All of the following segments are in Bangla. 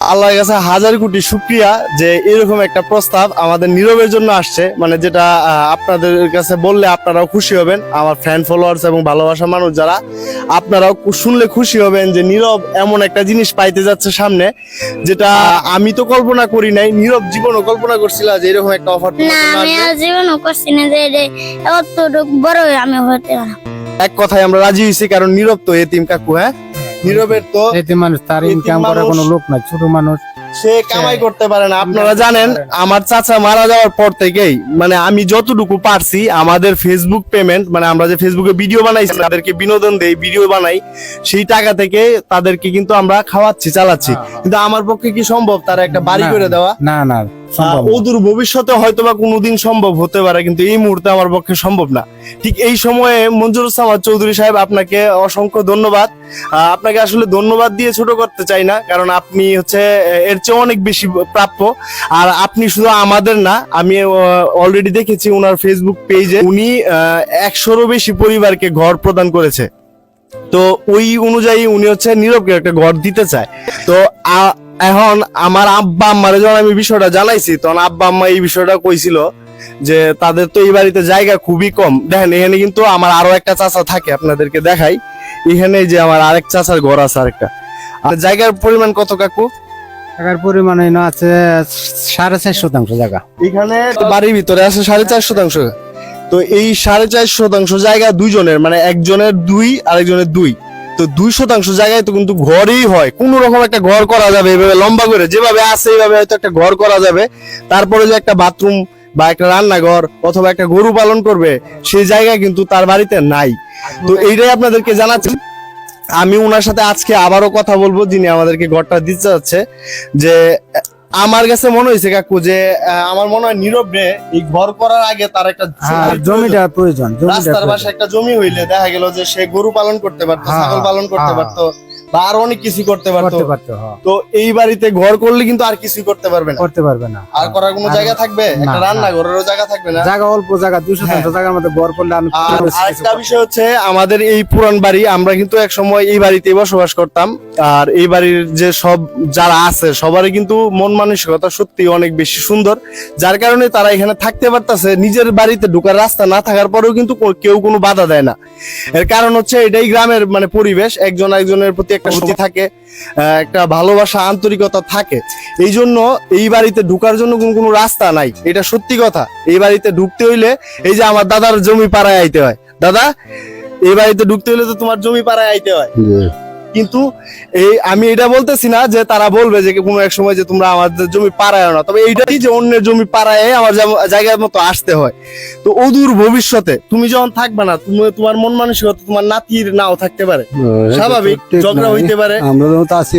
আল্লাহর কাছে হাজার কোটি শুক্রিয়া যে এরকম একটা প্রস্তাব আমাদের নীরবের জন্য আসছে। মানে যেটা আপনাদের কাছে বললে আপনারাও খুশি হবেন। আমার ফ্যান ফলোয়ার্স এবং ভালোবাসা মানুষ যারা আপনারাও শুনলে খুশি হবেন যে নীরব এমন একটা জিনিস পাইতে যাচ্ছে সামনে যেটা আমি তো কল্পনা করি নাই নীরব জীবনও কল্পনা করছিল যে এরকম একটা অফার না আমি জীবনও করছি না যে অতটুকু বড় আমি হতে এক কথায় আমরা রাজি হয়েছি কারণ নীরব তো এতিম কাকু হ্যাঁ? নীরবের তো মানুষ তার ইনকাম করার কোনো লোক নাই ছোট মানুষ। সে কামাই করতে পারে না। আপনারা জানেন আমার চাচা মারা যাওয়ার পর থেকেই মানে আমি যতটুকু পারছি আমাদের ফেসবুক পেমেন্ট মানে আমরা যে ফেসবুকে ভিডিও বানাইছি তাদেরকে বিনোদন দেই ভিডিও বানাই সেই টাকা থেকে তাদেরকে কিন্তু আমরা খাওয়াচ্ছি চালাচ্ছি। কিন্তু আমার পক্ষে কি সম্ভব তারা একটা বাড়ি করে দেওয়া? না না না। অদূর ভবিষ্যতে হয়তো বা কোনোদিন সম্ভব হতে পারে, কিন্তু এই মুহূর্তে আমার পক্ষে সম্ভব না। ঠিক এই সময়ে মঞ্জুর সামাদ চৌধুরী সাহেব আপনাকে অসংখ্য ধন্যবাদ। আপনাকে আসলে ধন্যবাদ দিয়ে ছোট করতে চাই না, কারণ আপনি হচ্ছে এর চেয়ে অনেক বেশি প্রাপ্য। আর আপনি শুধু আমাদের না, আমি অলরেডি দেখেছি ওনার ফেসবুক পেজে উনি একশোরও বেশি পরিবারকে ঘর প্রদান করেছে। তো ওই অনুযায়ী উনি হচ্ছে নীরবকে একটা ঘর দিতে চায়। তো এখন আমার আব্বা আম্মারে যখন আমি বিষয়টা জানাইছি তখন আব্বা আম্মা এই বিষয়টা কইছিল যে তাদের তো এই বাড়িতে জায়গা খুবই কম। দেখেন এখানে কিন্তু আমার আরও একটা চাচা থাকে আপনাদেরকে দেখাই। এখানে যে আমার আরেক চাচার ঘর আছে আরেকটা। আর জায়গার পরিমাণ কত কাকু? টাকার পরিমাণ আছে সাড়ে চার শতাংশ জায়গা। এখানে বাড়ির ভিতরে আছে সাড়ে চার শতাংশ। তো এই সাড়ে চার শতাংশ জায়গা দুইজনের মানে একজনের দুই আরেকজনের দুই। তো দুই শতাংশ জায়গায় তো কিন্তু ঘরই হয়। কোন রকম একটা ঘর করা যাবে, এভাবে লম্বা করে, যেভাবে আছে এইভাবে হয়তো একটা ঘর করা যাবে। তারপরে যে একটা বাথরুম বা একটা রান্নাঘর অথবা একটা গরু পালন করবে, সেই জায়গা কিন্তু তার বাড়িতে নাই। তো এইটাই আপনাদেরকে জানাচ্ছি। আমি ওনার সাথে আজকে আবারও কথা বলব, যিনি আমাদেরকে ঘরটা দিতে যাচ্ছে, যে আমার কাছে মনে হয়েছে কাকু যে আমার মনে হয় নীরব এই ঘর করার আগে তার একটা হ্যাঁ জমিটা প্রয়োজন রাস্তার পাশে একটা জমি হইলে দেখা গেল যে সে গরু পালন করতে পারতো হ্যাঁ, ছাগল পালন করতে হ্যাঁ। পারতো। বা আরও অনেক কিছু করতে পারতো। করতে পারতো হ্যাঁ। তো এই বাড়িতে ঘর করলে কিন্তু আর কিছুই করতে পারবে না। করতে পারবে না আর করার কোনো জায়গা থাকবে? একটা রান্না ঘরেরও জায়গা থাকবে না? জায়গা অল্প জায়গা শতাংশ হ্যাঁ। জায়গার মধ্যে গড় করলে আমি আর আরেকটা বিষয় হচ্ছে আমাদের এই পুরান বাড়ি আমরা কিন্তু এক সময় এই বাড়িতে বসবাস করতাম। আর এই বাড়ির যে সব যারা আছে সবারই কিন্তু মন মানসিকতা সত্যি অনেক বেশি সুন্দর। যার কারণে তারা এখানে থাকতে পারতেছে নিজের বাড়িতে ঢোকার রাস্তা না থাকার পরেও কিন্তু কো- কেউ কোনো বাধা দেয় না। এর কারণ হচ্ছে এটাই গ্রামের মানে পরিবেশ একজন একজনের প্রতি একটা সুতি থাকে একটা ভালোবাসা আন্তরিকতা থাকে। এই জন্য এই বাড়িতে ঢুকার জন্য কোনো কোনো রাস্তা নাই। এটা সত্যি কথা। এই বাড়িতে ঢুকতে হইলে এই যে আমার দাদার জমি পাড়ায় আইতে হয়। দাদা এই বাড়িতে ঢুকতে হইলে তো তোমার জমি পাড়ায় আইতে হয়। কিন্তু এই আমি এটা বলতেছি না যে তারা বলবে যে কোনো এক সময় যে তোমরা আমাদের জমি পাড়ায় না। তবে এইটাই যে অন্যের জমি পাড়ায় আমার জায়গার মতো আসতে হয়। তো অদূর ভবিষ্যতে তুমি যখন থাকবে না তুমি তোমার মন মানসিকতা তোমার নাতির নাও থাকতে পারে। স্বাভাবিক ঝগড়া হইতে পারে। আমরা তো আছি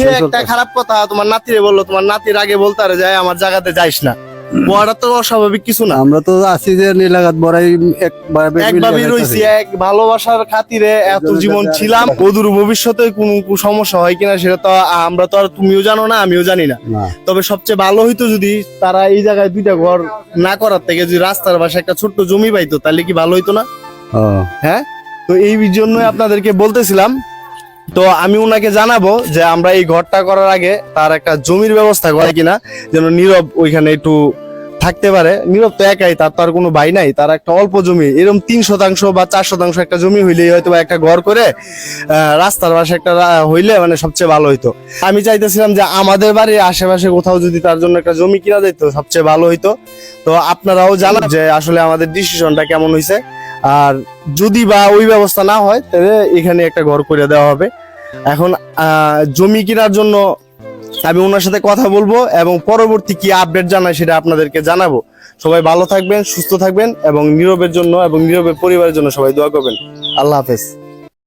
হ্যাঁ, একটা খারাপ কথা তোমার নাতিরে বলল তোমার নাতির আগে বলতে পারে যায় আমার জায়গাতে যাইস না। বড়টা তো অস্বাভাবিক কিছু না। আমরা তো আছি যে নীলাগাত বড়াই একভাবে এক ভালোবাসার খাতিরে এত জীবন ছিলাম। অদূর ভবিষ্যতে কোন সমস্যা হয় কিনা সেটা তো আমরা তো আর তুমিও জানো না আমিও জানি না। তবে সবচেয়ে ভালো হইতো যদি তারা এই জায়গায় দুইটা ঘর না করার থেকে যদি রাস্তার পাশে একটা ছোট্ট জমি পাইতো তাহলে কি ভালো হইতো না? হ্যাঁ? তো এই জন্যই আপনাদেরকে বলতেছিলাম। তো আমি ওনাকে জানাব যে আমরা এই ঘরটা করার আগে তার একটা জমির ব্যবস্থা করে কিনা যেন নীরব ওইখানে একটু থাকতে পারে। নীরব তো একাই, তার তো আর কোনো ভাই নাই। তার একটা অল্প জমি এরকম তিন শতাংশ বা চার শতাংশ একটা জমি হইলেই হয়তো বা একটা ঘর করে রাস্তার পাশে একটা হইলে মানে সবচেয়ে ভালো হইতো। আমি চাইতেছিলাম যে আমাদের বাড়ির আশেপাশে কোথাও যদি তার জন্য একটা জমি কিনা যেত সবচেয়ে ভালো হইতো। তো আপনারাও জানান যে আসলে আমাদের ডিসিশনটা কেমন হয়েছে আর যদি বা ওই ব্যবস্থা না হয়, তাহলে এখানে একটা ঘর করে দেওয়া হবে। এখন জমি কেনার জন্য আমি ওনার সাথে কথা বলব এবং পরবর্তী কি আপডেট জানাই সেটা আপনাদেরকে জানাব। সবাই ভালো থাকবেন, সুস্থ থাকবেন এবং নীরবের জন্য এবং নীরবের পরিবারের জন্য সবাই দোয়া করবেন। আল্লাহ হাফেজ।